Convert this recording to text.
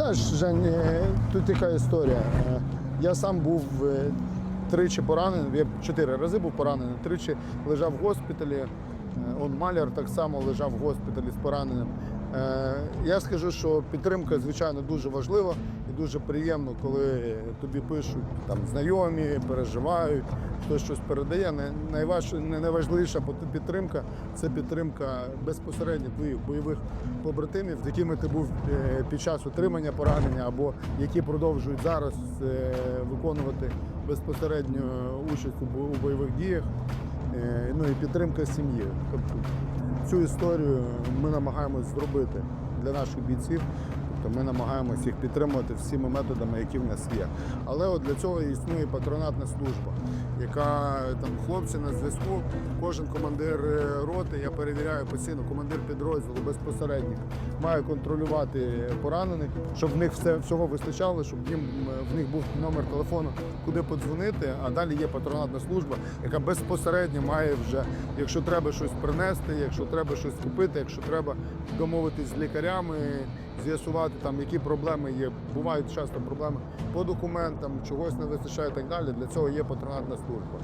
Знаєш, Жень, е, тут така історія. Е, Я сам був е, тричі поранений, я чотири рази був поранений, тричі лежав в госпіталі. Он маляр так само лежав в госпіталі з пораненим. Е, Я скажу, що підтримка, звичайно, дуже важлива і дуже приємно, коли тобі пишуть там знайомі, переживають, хтось щось передає. Найважливіша підтримка це підтримка безпосередньо твоїх бойових побратимів, з якими ти був е, під час отримання поранення, або які продовжують зараз е, виконувати безпосередньо участь у бойових діях. Е, Ну і підтримка сім'ї. Тобто цю історію ми намагаємось зробити для наших бійців. Тобто ми намагаємося їх підтримувати всіма методами, які в нас є. Але от для цього існує патронатна служба, яка там хлопці на зв'язку, кожен командир е, роти, я перевіряю постійно, командир підрозділу безпосередньо має контролювати поранених, щоб в них все всього вистачало, щоб їм в них був номер телефону, куди подзвонити. А далі є патронатна служба, яка безпосередньо має вже, якщо треба щось принести, якщо треба щось купити, якщо треба домовитись з лікарями, з'ясувати там, які проблеми є. Бувають часто проблеми по документам, чогось не вистачає і так далі. Для цього є патронатна служба.